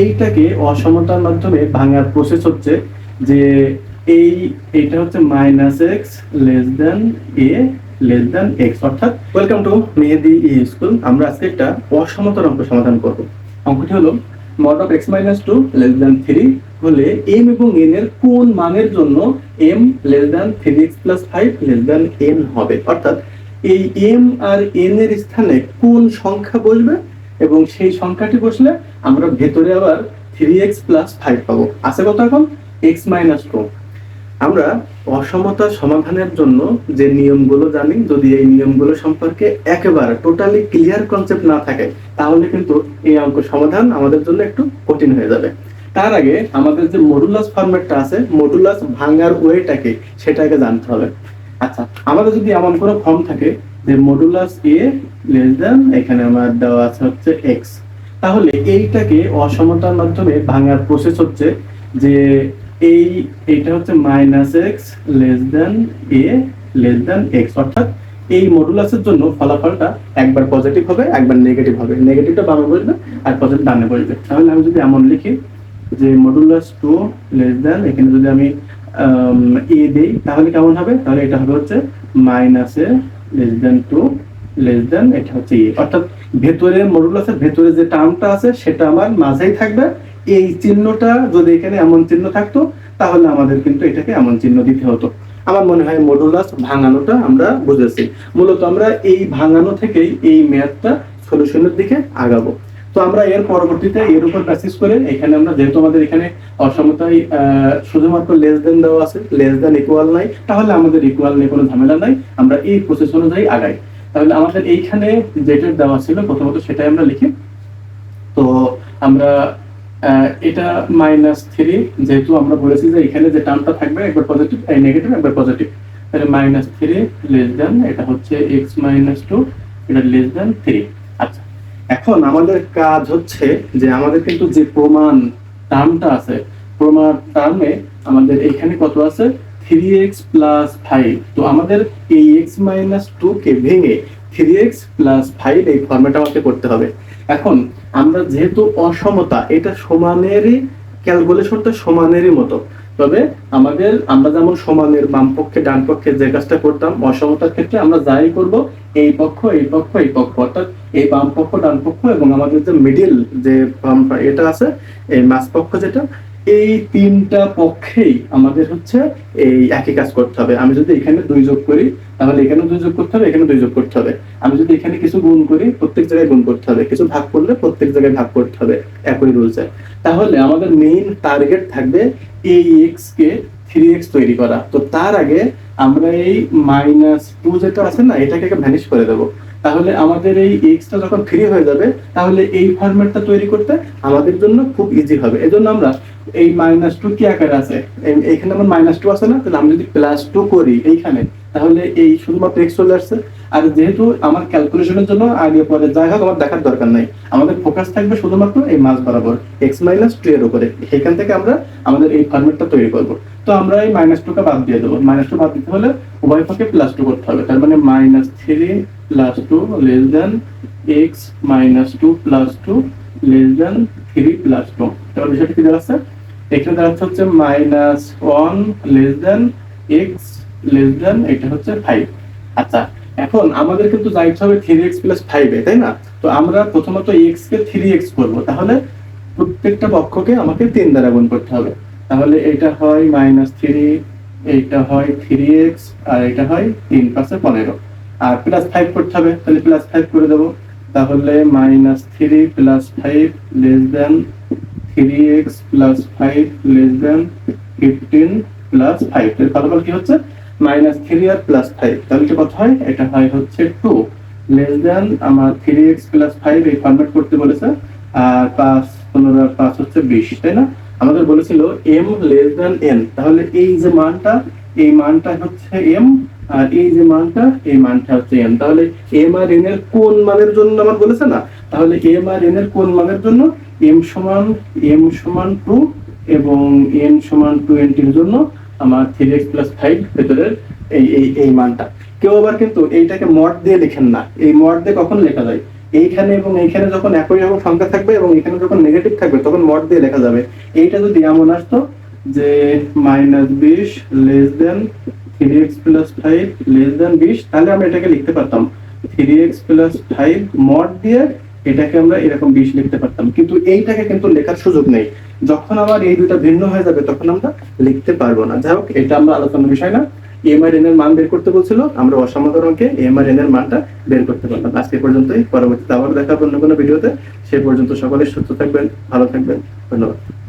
এইটাকে অসমতার মাধ্যমে ভাঙার প্রসেস হচ্ছে যে এই, এটা হচ্ছে minus X less than A less than X অর্থাৎ ওয়েলকাম টু মেহেদি স্কুল। আমরা আজকে একটা অসমতার অঙ্ক সমাধান করব। অঙ্কটি হলো mod of X minus two less than three হলে এম এবং এন এর কোন মানের জন্য M less than three X plus five less than N হবে? অর্থাৎ এই এম আর এন এর স্থানে কোন সংখ্যা বসবে? এবং সেই সংখ্যাটি বসলে আমরা ভেতরে আবার থ্রি এক্স প্লাস ফাইভ পাবো। আছে কত এখন? এক্স মাইনাস টু আমরা অসমতা সমাধানের জন্য যে নিয়মগুলো জানি, যদি এই নিয়মগুলো সম্পর্কে একেবারে টোটালি ক্লিয়ার কনসেপ্ট না থাকে, তাহলে কিন্তু এই অঙ্ক সমাধান আমাদের জন্য একটু কঠিন হয়ে যাবে। তার আগে আমাদের যে মডুলাস ফরম্যাটটা আছে মডুলাস ভাঙার ওয়েটাকে সেটাকে জানতে হবে। আচ্ছা আমাদের যদি এমন কোনো ফর্ম থাকে যে মডুলাস এ লেস দেন এখানে আমার দেওয়া আছে হচ্ছে এক্স তাহলে এইটাকে অসমতার মাধ্যমে ভাঙার প্রসেস হচ্ছে যে এই এইটা হচ্ছে minus X less than A less than X অর্থাৎ এই মডুলাসের জন্য ফলাফলটা একবার পজিটিভ হবে, একবার নেগেটিভ হবে। নেগেটিভটা বামে বসবে আর পজিটিভ ডানে বসবে। তাহলে আমি যদি এমন লিখি যে মডুলাস টু লেস দেন এখানে যদি আমি এ দেই, তাহলে কেমন হবে? তাহলে এটা হবে হচ্ছে minus A less than two less than এটা হচ্ছে এ অর্থাৎ ভেতরে মডুলাসের ভেতরে যে টার্মটা আছে, সেটা আমার মাঝেই থাকবে। এই চিহ্নটা যদি এখানে এমন চিহ্ন থাকতো, তাহলে আমাদের কিন্তু এটাকে এমন চিহ্ন দিতে হতো। আমার মনে হয় মডুলাস ভাঙানোটা আমরা বুঝেছি। মূলত আমরা এই ভাঙানো থেকেই এই ম্যাথটা সলিউশনের দিকে আগাবো। তো আমরা এর পরবর্তীতে এর উপর বেসিস করে এখানে আমরা যেহেতু আমাদের এখানে অসমতায় শুধুমাত্র লেস দেন দেওয়া আছে লেস দেন ইকুয়াল নাই, তাহলে আমাদের ইকুয়াল নিয়ে কোনো ঝামেলা নাই, আমরা এই প্রসেস অনুযায়ী আগাই। তাহলে আমাদের এইখানে যেটা দেওয়া ছিল প্রথমত সেটাই আমরা লিখি। তো আমরা এটা মাইনাস থ্রি যেহেতু আমরা বলেছি যে এখানে যে টার্মটা থাকবে, একবার পজিটিভ এই নেগেটিভ একবার পজিটিভ তাহলে মাইনাস থ্রি লেস দেন এটা হচ্ছে এক্স মাইনাস টু এটা লেস দেন থ্রি আচ্ছা। এখন আমাদের কাজ হচ্ছে যে আমাদের কিন্তু যে প্রমাণ টার্মটা আছে, প্রমাণ টার্মে আমাদের এখানে কত আছে? থ্রি এক্স প্লাস ফাইভ তো আমাদের এই এক্স মাইনাস টু কে ভেঙে থ্রি এক্স প্লাস ফাইভ এই ফর্মেট আমাকে করতে হবে। এখন আমরা যেহেতু অসমতা, এটা সমানেরই ক্যালকুলেশনটা সমানেরই মতো। তবে আমাদের, আমরা যেমন সমানের বাম পক্ষে, ডান পক্ষে যে কাজটা করতাম, অসমতার ক্ষেত্রে আমরা যাই করব, এই পক্ষ এই পক্ষ এই পক্ষ। অর্থাৎ এই বাম পক্ষ, ডান পক্ষ এবং আমাদের যে মিডিল যে এটা আছে, এই মাঝ পক্ষ যেটা, এই তিনটা পক্ষেই আমাদের হচ্ছে এই একই কাজ করতে হবে। আমি যদি এখানে দুই যোগ করি তাহলে এখানে দুই যোগ করতে হবে এখানে দুই যোগ করতে হবে। আমি যদি এখানে কিছু গুণ করি, প্রত্যেক জায়গায় গুণ করতে হবে। কিছু ভাগ করলে প্রত্যেক জায়গায় ভাগ করতে হবে, একই রুলসে তাহলে আমাদের মেইন টার্গেট থাকবে এই এক্স কে থ্রি এক্স তৈরি করা। তো তার আগে আমরা এই মাইনাস টু যেটা আছে না, এটাকে ভ্যানিশ করে দেবো। তাহলে আমাদের এই এক্সটা যখন ফ্রি হয়ে যাবে, তাহলে এই ফরম্যাটটা তৈরি করতে আমাদের জন্য খুব ইজি হবে। এজন্য আমরা এই মাইনাস টু কি আকারে আছে? এখানে আমার মাইনাস টু আছে না? তাহলে আমি যদি প্লাস টু করি এইখানে তাহলে এই শুধুমাত্র এক্স চলে আসছে। আর যেহেতু আমার ক্যালকুলেশনের জন্য আগে পরে যাই হোক, আমার দেখার দরকার নাই। আমাদের ফোকাস থাকবে শুধুমাত্র এই মাস বরাবর এক্স মাইনাস টু এর উপরে। সেখান থেকে আমরা আমাদের এই ফরম্যাটটা তৈরি করব। তো আমরা এই মাইনাস টুকে বাদ দিয়ে দেবো। মাইনাস টু বাদ দিতে হলে উভয় পক্ষে প্লাস টু করতে হবে। তার মানে minus three plus two less than x minus two plus two less than three plus two এবার বিষয়টা কি দাঁড়াচ্ছে? এখানে দাঁড়াচ্ছে হচ্ছে minus one less than x less than এটা হচ্ছে ফাইভ আচ্ছা এখন আমাদের কিন্তু যাইতে হবে থ্রি এক্স প্লাস ফাইভ তাই না? তো আমরা প্রথমত এক্স কে থ্রি এক্স করব। তাহলে প্রত্যেকটা পক্ষকে আমাকে তিন দ্বারা গুণ করতে হবে। তাহলে এটা হয় মাইনাস থ্রি এইটা হয় থ্রি এক্স আর এটা হয় তিন পাশে পনেরো। আর প্লাস ফাইভ করতে হবে, তাহলে প্লাস ফাইভ করে দেবো। তাহলে minus three plus five less than three x plus five less than fifteen plus five এর ফলাফল কি হচ্ছে? মাইনাস থ্রি আর প্লাস ফাইভ তাহলে এটা কত হয়? এটা হয় হচ্ছে টু লেস দেন আমার থ্রি এক্স প্লাস ফাইভ এই ফরম্যাট করতে বলেছে। আর পাঁচ পনেরো আর পাঁচ হচ্ছে বিশ, তাই না? আমাদের বলেছিল এম লেস দেন এন তাহলে এই যে মানটা, এই মানটা হচ্ছে এম আর এই যে মানটা, এই মানটা হচ্ছে এন তাহলে এম আর এন এর কোন মানের জন্য আমার বলেছে না? তাহলে এম আর এন এর কোন মানের জন্য? এম সমান এম সমান টু এবং এন সমান টোয়েন্টির জন্য। আমার থ্রি এক্স প্লাস ফাইভ ভেতরের এই এই এই মানটা। কেউ আবার কিন্তু এইটাকে মড দিয়ে লেখেন না। এই মড দিয়ে কখন লেখা যায়? এইখানে এবং এইখানে যখন একই রকম সংখ্যা থাকবে এবং এখানে যখন নেগেটিভ থাকবে, তখন মড দিয়ে লেখা যাবে। এইটা যদি এমন আসতো যে মাইনাস বিশ less than three x plus five less than বিশ, তাহলে আমরা এটাকে লিখতে পারতাম। Three x plus five mod দিয়ে এটাকে আমরা এরকম বিশ লিখতে পারতাম। কিন্তু এইটাকে কিন্তু লেখার সুযোগ নেই। যখন আবার এই দুইটা ভিন্ন হয়ে যাবে, তখন আমরা লিখতে পারব না। যাই হোক, এটা আমরা আলোচনার বিষয় না। এমআর এন এর মান বের করতে বলছিল, আমরা অসমাধান অঙ্কে এমআর এন এর মানটা বের করতে পারলাম। আজকে পর্যন্তই। পরবর্তীতে আবার দেখা অন্য কোনো ভিডিওতে। সে পর্যন্ত সকলে সুস্থ থাকবেন, ভালো থাকবেন। ধন্যবাদ।